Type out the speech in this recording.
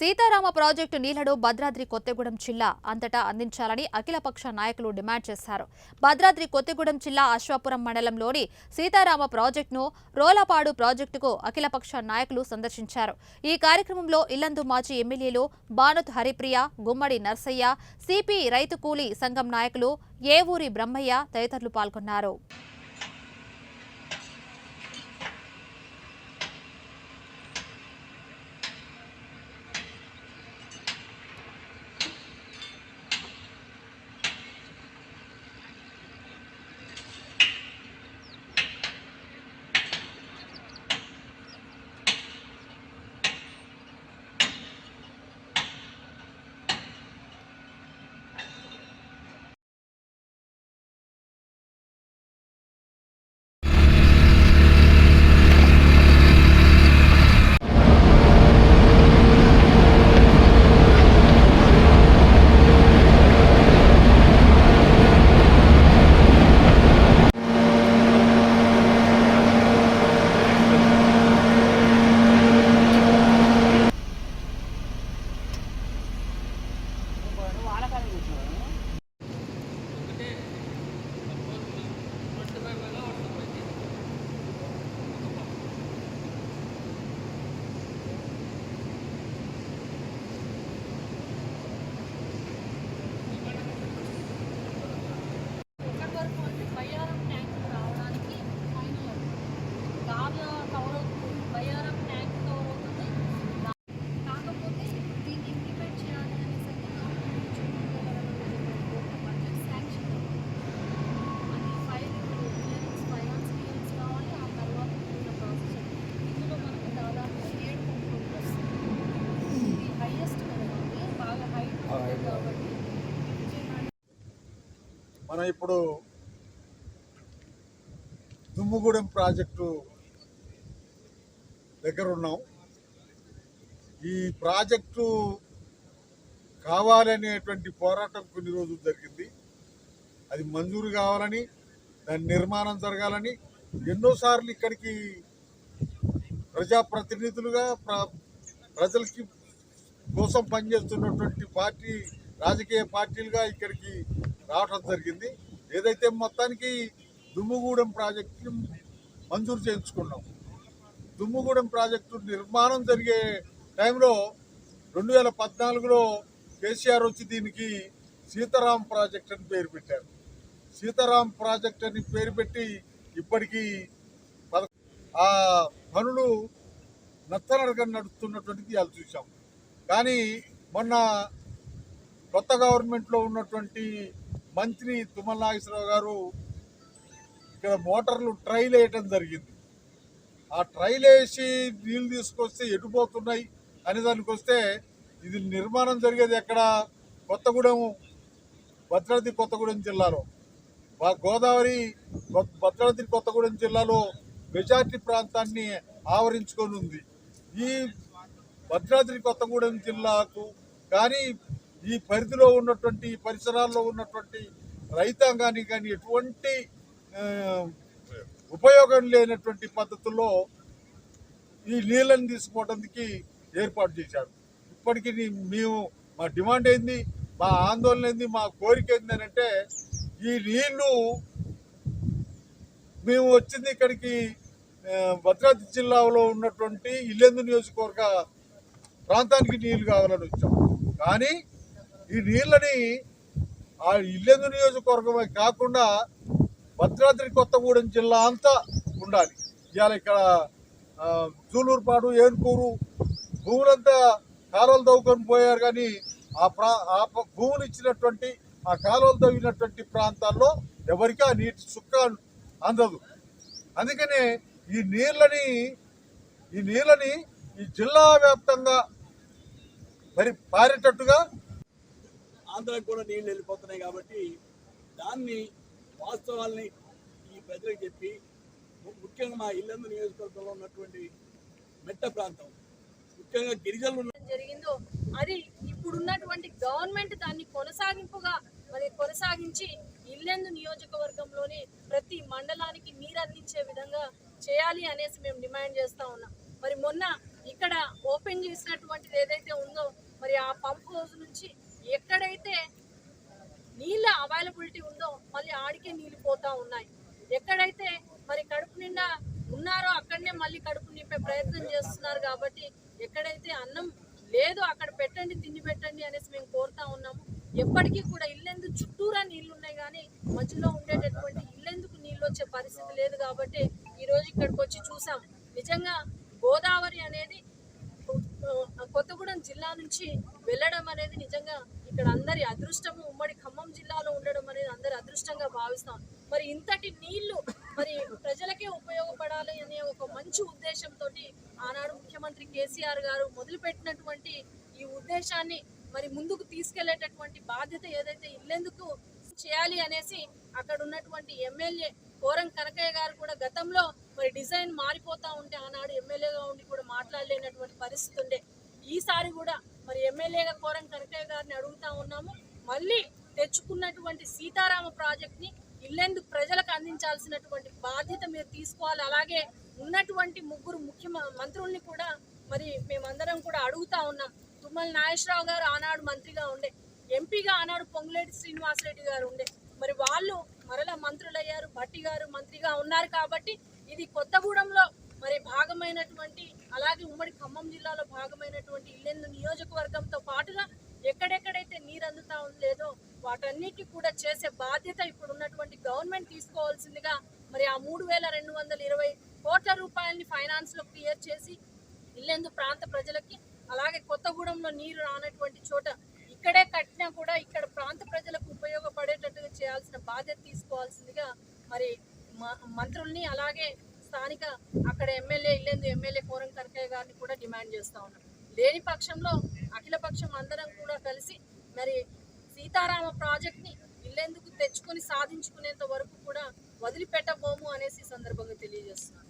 Sitarama project నీళ్ళను భద్రాద్రి కొత్తగూడెం జిల్లా అంతటా అందించాలని అఖిలపక్ష నాయకులు డిమాండ్ చేశారు. భద్రాద్రి కొత్తగూడెం జిల్లా అశ్వాపురం మండలంలోని సీతారామ ప్రాజెక్టును రోలపాడు ప్రాజెక్టుకు అఖిలపక్ష నాయకులు సందర్శించారు. ఈ కార్యక్రమంలో ఇల్లందు మాజీ ఎమ్మెల్యేలు బానుత్ హరిప్రియ గుమ్మడి నర్సయ్య సిపి రైతు కూలీ సంఘం నాయకులు ఏవూరి బ్రహ్మయ్య తదితరులు పాల్గొన్నారు. మనం ఇప్పుడు దుమ్ముగూడెం ప్రాజెక్టు దగ్గర ఉన్నాం ఈ ప్రాజెక్టు కావాలనేటువంటి పోరాటం కొన్ని రోజులు జరిగింది. అది మంజూరు కావాలని దాని నిర్మాణం జరగాలని ఎన్నోసార్లు ఇక్కడికి ప్రజాప్రతినిధులుగా ప్ర- ప్రజలకి కోసం పనిచేస్తున్నటువంటి పార్టీ రాజకీయ పార్టీలుగా ఇక్కడికి రావటం జరిగింది. ఏదైతే మొత్తానికి దుమ్ముగూడెం ప్రాజెక్టు మంజూరు చేయించుకున్నాం. దుమ్ముగూడెం ప్రాజెక్టు నిర్మాణం జరిగే టైంలో రెండు వేల పద్నాలుగులో కేసీఆర్ వచ్చి దీనికి సీతారాం ప్రాజెక్ట్ అని పేరు పెట్టారు. సీతారాం ప్రాజెక్ట్ అని పేరు పెట్టి ఇప్పటికీ ఆ పనులు నత్తనడగా నడుస్తున్నటువంటిది వాళ్ళు చూసాం కానీ మొన్న కొత్త గవర్నమెంట్లో ఉన్నటువంటి మంత్రి తుమ్మల నాగేశ్వరరావు గారు ఇక్కడ మోటార్లు ట్రైల్ వేయటం జరిగింది. ఆ ట్రైల్ వేసి నీళ్ళు తీసుకొస్తే ఎటుపోతున్నాయి అనే దానికి వస్తే ఇది నిర్మాణం జరిగేది ఎక్కడ? కొత్తగూడెం భద్రాద్రి కొత్తగూడెం జిల్లాలో. మా గోదావరి భద్రాద్రి కొత్తగూడెం జిల్లాలో మెజార్టీ ప్రాంతాన్ని ఆవరించుకొని ఉంది. ఈ భద్రాద్రి కొత్తగూడెం జిల్లాకు కానీ ఈ పరిధిలో ఉన్నటువంటి పరిసరాల్లో ఉన్నటువంటి రైతాంగానికి కానీ ఎటువంటి ఉపయోగం లేనటువంటి పద్ధతుల్లో ఈ నీళ్ళని తీసుకోవడానికి ఏర్పాటు చేశారు. ఇప్పటికీ మేము మా డిమాండ్ ఏంది? మా ఆందోళన ఏంది? మా కోరిక ఏంది అంటే ఈ నీళ్ళు మేము వచ్చింది ఇక్కడికి భద్రాద్రి జిల్లాలో ఉన్నటువంటి ఇల్లెందు నియోజకవర్గ ప్రాంతానికి నీళ్ళు కావాలని వచ్చాం. కానీ ఈ నీళ్ళని ఆ ఇల్లెందు నియోజకవర్గమే కాకుండా భద్రాద్రి కొత్తగూడెం జిల్లా అంతా ఉండాలి. ఇవాళ ఇక్కడ ఆ, జూలూరుపాడు ఏనుకూరు భూములంతా కాలువలు తవ్వుకొని పోయారు కానీ ఆ ప్రా ఆ భూములు ఇచ్చినటువంటి ఆ కాలువలు తవ్వినటువంటి ప్రాంతాల్లో ఎవరికి ఆ నీటి చుక్క అందదు. అందుకనే ఈ నీళ్ళని ఈ నీళ్ళని ఈ జిల్లా వ్యాప్తంగా మరి పారేటట్టుగా ఆంధ్రాకి కూడా నీళ్ళు వెళ్ళిపోతున్నాయి కాబట్టి దాన్ని వాస్తవాల్ని ఈ ప్రజలకు చెప్పి ముఖ్యంగా మా ఇల్లందు నియోజకవర్గంలో ఉన్నటువంటి మెట్ట ప్రాంతం ముఖ్యంగా గిరిజనులు జరిగిందో అది ఇప్పుడున్నటువంటి గవర్నమెంట్ దాన్ని కొనసాగింపుగా మరి కొనసాగించి ఇల్లెందు నియోజకవర్గంలోని ప్రతి మండలానికి నీరు అందించే విధంగా చేయాలి అనేసి మేము డిమాండ్ చేస్తా ఉన్నాం. మరి మొన్న ఇక్కడ ఓపెన్ చేసినటువంటిది ఏదైతే ఉందో మరి ఆ పంప్ హౌస్ నుంచి ఎక్కడైతే నీళ్ళ అవైలబిలిటీ ఉందో మళ్ళీ ఆడికే నీళ్ళు పోతా ఉన్నాయి. ఎక్కడైతే మరి కడుపు నిండా ఉన్నారో అక్కడనే మళ్ళీ కడుపు నింపే ప్రయత్నం చేస్తున్నారు కాబట్టి ఎక్కడైతే అన్నం లేదు అక్కడ పెట్టండి తిండి పెట్టండి అనేసి మేము కోరుతా ఉన్నాము. ఎప్పటికీ కూడా ఇల్లెందుకు చుట్టూరా నీళ్ళు ఉన్నాయి కానీ మధ్యలో ఉండేటటువంటి ఇల్లెందుకు నీళ్ళు వచ్చే పరిస్థితి లేదు కాబట్టి ఈరోజు ఇక్కడికి వచ్చి చూసాం నిజంగా గోదావరి అనేది జిల్లా నుంచి వెళ్ళడం అనేది నిజంగా ఇక్కడ అందరి అదృష్టము. ఉమ్మడి ఖమ్మం జిల్లాలో ఉండడం అనేది అందరి అదృష్టంగా భావిస్తాం. మరి ఇంతటి నీళ్ళు మరి ప్రజలకే ఉపయోగపడాలి అనే ఒక మంచి ఉద్దేశంతో ఆనాడు ముఖ్యమంత్రి కేసీఆర్ గారు మొదలుపెట్టినటువంటి ఈ ఉద్దేశాన్ని మరి ముందుకు తీసుకెళ్ళేటటువంటి బాధ్యత ఏదైతే ఇల్లెందుకు చేయాలి అనేసి అక్కడ ఉన్నటువంటి ఎమ్మెల్యే కోరం కనకయ్య గారు కూడా గతంలో మరి డిజైన్ మారిపోతా ఉంటే ఆనాడు ఎమ్మెల్యేగా ఉండి కూడా మాట్లాడలేనటువంటి పరిస్థితి ఉండే. ఈసారి కూడా మరి ఎమ్మెల్యేగా కోరం కనకయ్య గారిని అడుగుతా ఉన్నాము. మళ్ళీ తెచ్చుకున్నటువంటి సీతారామ ప్రాజెక్ట్ని ఇల్లెందుకు ప్రజలకు అందించాల్సినటువంటి బాధ్యత మీరు తీసుకోవాలి. అలాగే ఉన్నటువంటి ముగ్గురు ముఖ్య మంత్రుల్ని కూడా మరి మేమందరం కూడా అడుగుతా ఉన్నాం. తుమ్మల నాగేశ్వరరావు గారు ఆనాడు మంత్రిగా ఉండే ఎంపీగా ఆనాడు పొంగులేటి శ్రీనివాసరెడ్డి గారు ఉండే. మరి వాళ్ళు మరలా మంత్రులయ్యారు భట్టి గారు మంత్రిగా ఉన్నారు కాబట్టి ఇది కొత్తగూడెంలో మరి భాగమైనటువంటి అలాగే ఉమ్మడి ఖమ్మం జిల్లాలో భాగమైనటువంటి ఇల్లెందు నియోజకవర్గంతో పాటుగా ఎక్కడెక్కడైతే నీరు అందుతా లేదో వాటన్నిటి కూడా చేసే బాధ్యత ఇప్పుడు ఉన్నటువంటి గవర్నమెంట్ తీసుకోవాల్సిందిగా మరి ఆ మూడు వేల రెండు వందల ఇరవై కోట్ల రూపాయలని ఫైనాన్స్లో క్లియర్ చేసి ఇల్లెందు ప్రాంత ప్రజలకి అలాగే కొత్తగూడెంలో నీరు రానటువంటి చోట ఇక్కడే కట్టినా కూడా ఇక్కడ ప్రాంత ప్రజలకు ఉపయోగపడేటట్టుగా చేయాల్సిన బాధ్యత తీసుకోవాల్సిందిగా మరి మ- మంత్రుల్ని అలాగే స్థానిక అక్కడ ఎమ్మెల్యే ఇల్లేందు ఎమ్మెల్యే కోరం కరకయ్య గారిని కూడా డిమాండ్ చేస్తూ ఉన్నాం లేని పక్షంలో అఖిల పక్షం అందరం కూడా కలిసి మరి సీతారామ ప్రాజెక్ట్ని ఇల్లెందుకు తెచ్చుకొని సాధించుకునేంత వరకు కూడా వదిలిపెట్టబోము అనేసి సందర్భంగా తెలియజేస్తున్నాను